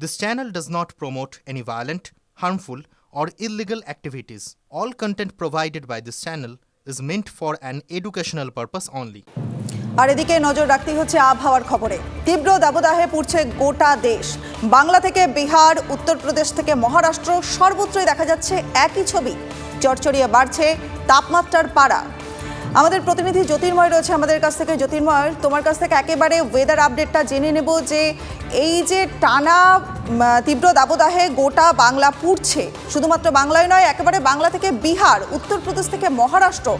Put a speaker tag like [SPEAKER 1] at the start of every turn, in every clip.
[SPEAKER 1] This channel does not promote any violent, harmful, or illegal activities. All content provided by this channel is meant for an educational purpose only.
[SPEAKER 2] আর এদিকে নজর রাখতেই হচ্ছে আবহাওয়ার খবরে তীব্র দাবদাহে পুড়ছে গোটা দেশ বাংলা থেকে বিহার উত্তরপ্রদেশ থেকে মহারাষ্ট্র সর্বত্রই দেখা যাচ্ছে একই ছবি চরচরিয়ে বাড়ছে তাপমাত্রার পাড়া আমাদের প্রতিনিধি জ্যোতির্ময় রয়েছে আমাদের কাছ থেকে। জ্যোতির্ময়, তোমার কাছ থেকে একেবারে ওয়েদার আপডেটটা জেনে নেব যে এই যে টানা তীব্র দাবদাহে গোটা বাংলা পুড়ছে। শুধুমাত্র বাংলায় নয়, একেবারে বাংলা থেকে বিহার, উত্তরপ্রদেশ থেকে মহারাষ্ট্র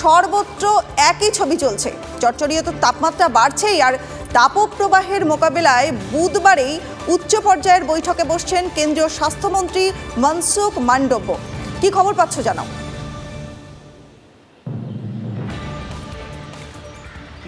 [SPEAKER 2] সর্বত্র একই ছবি চলছে। চটচড়িয়ে তো তাপমাত্রা বাড়ছেই আর তাপপ্রবাহের মোকাবেলায় বুধবারেই উচ্চ পর্যায়ের বৈঠকে বসছেন কেন্দ্রীয় স্বাস্থ্যমন্ত্রী মনসুখ মান্ডব্য। কি খবর পাচ্ছ জানাও।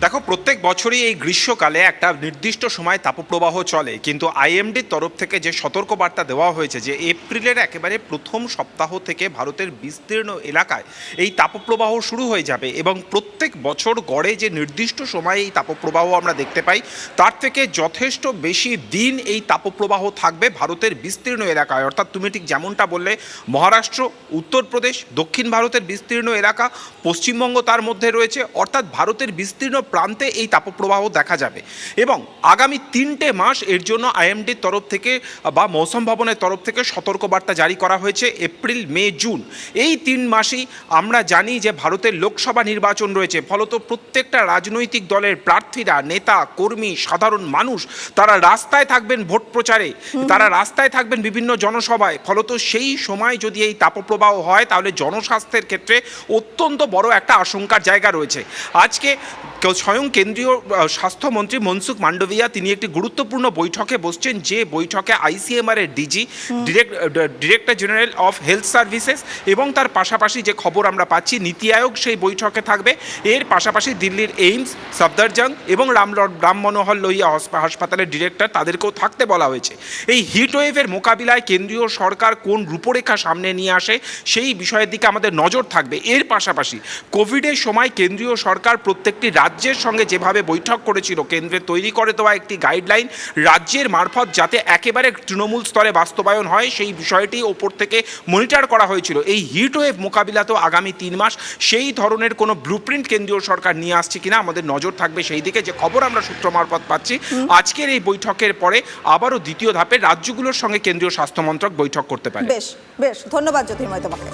[SPEAKER 3] দেখো, প্রত্যেক বছরই এই গ্রীষ্মকালে একটা নির্দিষ্ট সময় তাপপ্রবাহ চলে, কিন্তু আইএমডির তরফ থেকে যে সতর্কবার্তা দেওয়া হয়েছে যে এপ্রিলের একেবারে প্রথম সপ্তাহ থেকে ভারতের বিস্তীর্ণ এলাকায় এই তাপপ্রবাহ শুরু হয়ে যাবে এবং প্রত্যেক বছর গড়ে যে নির্দিষ্ট সময়ে এই তাপপ্রবাহ আমরা দেখতে পাই, তার থেকে যথেষ্ট বেশি দিন এই তাপপ্রবাহ থাকবে ভারতের বিস্তীর্ণ এলাকায়। অর্থাৎ তুমি ঠিক যেমনটা বললে, মহারাষ্ট্র, উত্তরপ্রদেশ, দক্ষিণ ভারতের বিস্তীর্ণ এলাকা, পশ্চিমবঙ্গ তার মধ্যে রয়েছে, অর্থাৎ ভারতের বিস্তীর্ণ প্রান্তে এই তাপপ্রবাহ দেখা যাবে। এবং আগামী তিনটে মাস এর জন্য আইএমডির তরফ থেকে বা মৌসুম ভবনের তরফ থেকে সতর্কবার্তা জারি করা হয়েছে এপ্রিল মে জুন। এই তিন মাসেই আমরা জানি যে ভারতের লোকসভা নির্বাচন রয়েছে। ফলত প্রত্যেকটা রাজনৈতিক দলের প্রার্থীরা নেতা কর্মী সাধারণ মানুষ তারা রাস্তায় থাকবেন ভোট প্রচারে। তারা রাস্তায় থাকবেন বিভিন্ন জনসভায়। ফলত সেই সময় যদি এই তাপপ্রবাহ হয় তাহলে জনস্বাস্থ্যের ক্ষেত্রে অত্যন্ত বড় একটা আশঙ্কার জায়গা রয়েছে। আজকে স্বয়ং কেন্দ্রীয় স্বাস্থ্যমন্ত্রী মনসুখ মান্ডভিয়া তিনি একটি গুরুত্বপূর্ণ বৈঠকে বসছেন। যে বৈঠকে আইসিএমআর এর DG director general of health services এবং তার পাশাপাশি যে খবর আমরা পাচ্ছি নীতি আয়োগ সেই বৈঠকে থাকবে। এর পাশাপাশি দিল্লির এইমস সফদরজং এবং রাম রাম মনোহর লোহিয়া হাসপাতালের ডিরেক্টর তাদেরকেও থাকতে বলা হয়েছে। এই হিট ওয়েভের মোকাবিলায় কেন্দ্রীয় সরকার কোন রূপরেখা সামনে নিয়ে আসে সেই বিষয়ের দিকে আমাদের নজর থাকবে। এর পাশাপাশি কোভিডের সময় কেন্দ্রীয় সরকার প্রত্যেকটি রাজ্যের সঙ্গে যেভাবে বৈঠক করেছিল কেন্দ্রের তৈরি করে দেওয়া একটি গাইডলাইন রাজ্যের মারফত যাতে একেবারে তৃণমূল স্তরে বাস্তবায়ন হয় সেই বিষয়টি ওপর থেকে মনিটর করা হয়েছিল। এই হিট ওয়েভ মোকাবিলাতেও আগামী তিন মাস সেই ধরনের কোনো ব্লুপ্রিন্ট কেন্দ্রীয় সরকার নিয়ে আসছে কিনা আমাদের নজর থাকবে সেই দিকে। যে খবর আমরা সূত্র মারফত পাচ্ছি আজকের এই বৈঠকের পরে আবারও দ্বিতীয় ধাপে রাজ্যগুলোর সঙ্গে কেন্দ্রীয় স্বাস্থ্য মন্ত্রক বৈঠক করতে পারে।
[SPEAKER 2] বেশ বেশ ধন্যবাদ জ্যোতির্ময় তোমাকে।